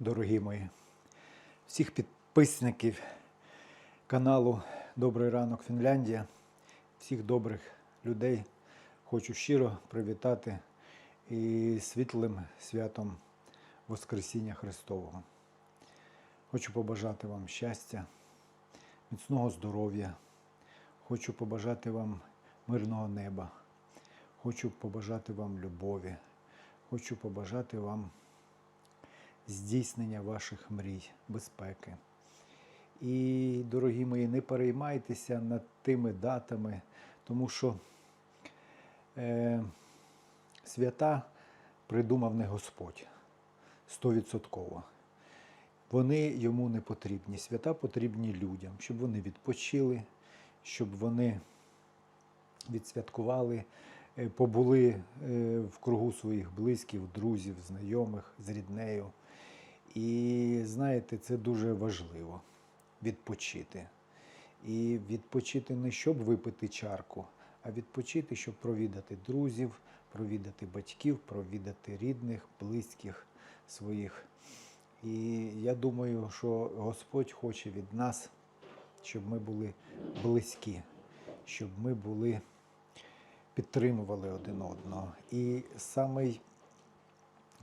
дорогі мої, всіх підписників каналу Добрий ранок Фінляндія, всіх добрих людей хочу щиро привітати і світлим святом Воскресіння Христового. Хочу побажати вам щастя, міцного здоров'я, хочу побажати вам мирного неба, хочу побажати вам любові, хочу побажати вам здійснення ваших мрій, безпеки. І, дорогі мої, не переймайтеся над тими датами, тому що е, свята придумав не Господь стовідсотково. Вони йому не потрібні. Свята потрібні людям, щоб вони відпочили, щоб вони відсвяткували, е, побули е, в кругу своїх близьких, друзів, знайомих з ріднею. І знаєте, це дуже важливо відпочити. І відпочити не щоб випити чарку, а відпочити, щоб провідати друзів, провідати батьків, провідати рідних, близьких своїх. І я думаю, що Господь хоче від нас, щоб ми були близькі, щоб ми були, підтримували один одного. І самий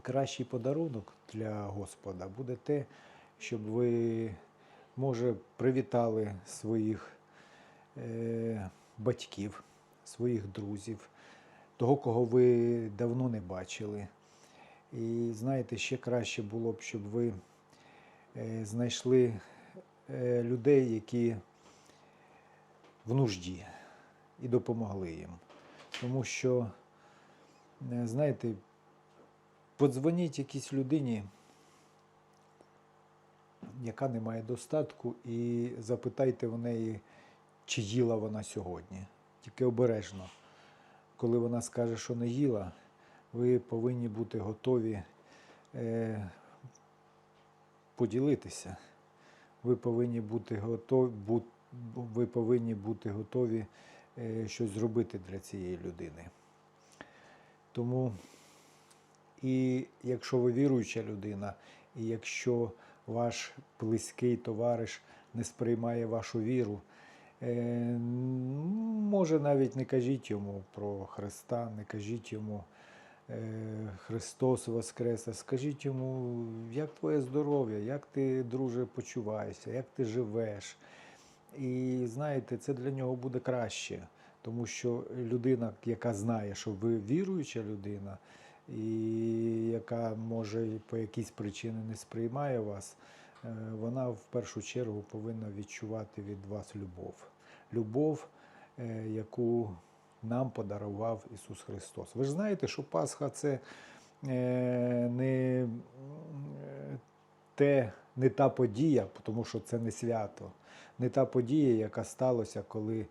кращий подарунок для Господа буде те, щоб ви, може, привітали своїх е, батьків, своїх друзів, того, кого ви давно не бачили. І знаєте, ще краще було б, щоб ви е, знайшли е, людей, які в нужді, і допомогли їм. Тому що, е, знаєте, подзвоніть якійсь людині, яка не має достатку, і запитайте в неї, чи їла вона сьогодні. Тільки обережно. Коли вона скаже, що не їла, ви повинні бути готові е, поділитися. Ви повинні бути готові, бу, ви повинні бути готові е, щось зробити для цієї людини. Тому і якщо ви віруюча людина, і якщо ваш близький товариш не сприймає вашу віру, е, може навіть не кажіть йому про Христа, не кажіть йому е, Христос Воскрес, скажіть йому, як твоє здоров'я, як ти, друже, почуваєшся, як ти живеш. І знаєте, це для нього буде краще, тому що людина, яка знає, що ви віруюча людина, і яка може по якійсь причині не сприймає вас, е, вона в першу чергу повинна відчувати від вас любов. Любов, е, яку нам подарував Ісус Христос. Ви ж знаєте, що Пасха це е, не те, не та подія, тому що це не свято, не та подія, яка сталася, коли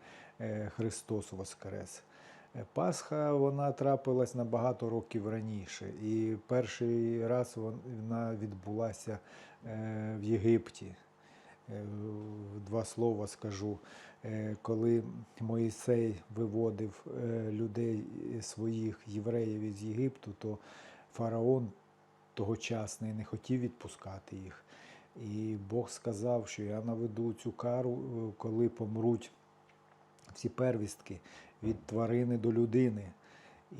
Христос воскрес. Пасха вона трапилась набагато років раніше, і перший раз вона відбулася е, в Єгипті. Е, Два слова скажу. Е, Коли Моїсей виводив людей своїх євреїв із Єгипту, то фараон тогочасний не хотів відпускати їх. І Бог сказав, що я наведу цю кару, коли помруть всі первістки від тварини до людини.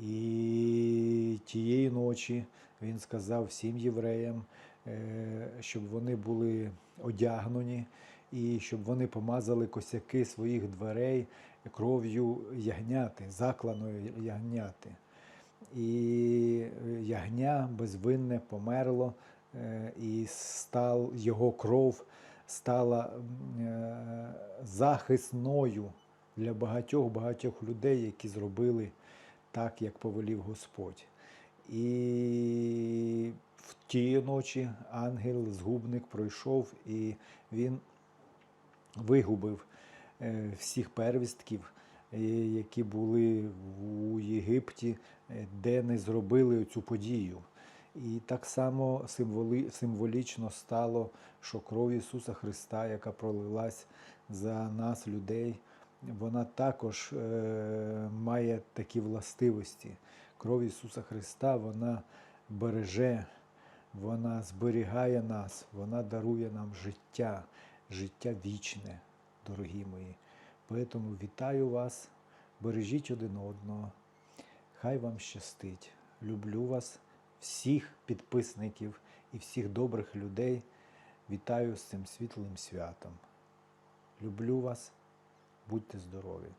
І тієї ночі він сказав всім євреям, е, щоб вони були одягнені і щоб вони помазали косяки своїх дверей кров'ю ягняти, закланою ягняти. І ягня безвинне померло, е, і стал, його кров стала е, захисною для багатьох багатьох людей, які зробили так, як повелів Господь. І в тієї ночі ангел, згубник пройшов, і він вигубив е, всіх первістків, е, які були у Єгипті, е, де не зробили цю подію. І так само символічно стало, що кров Ісуса Христа, яка пролилась за нас, людей, вона також е, має такі властивості. Кров Ісуса Христа вона береже, вона зберігає нас, вона дарує нам життя, життя вічне, дорогі мої. Поэтому вітаю вас, бережіть один одного. Хай вам щастить. Люблю вас, всіх підписників і всіх добрих людей. Вітаю з цим світлим святом. Люблю вас, будьте здорові!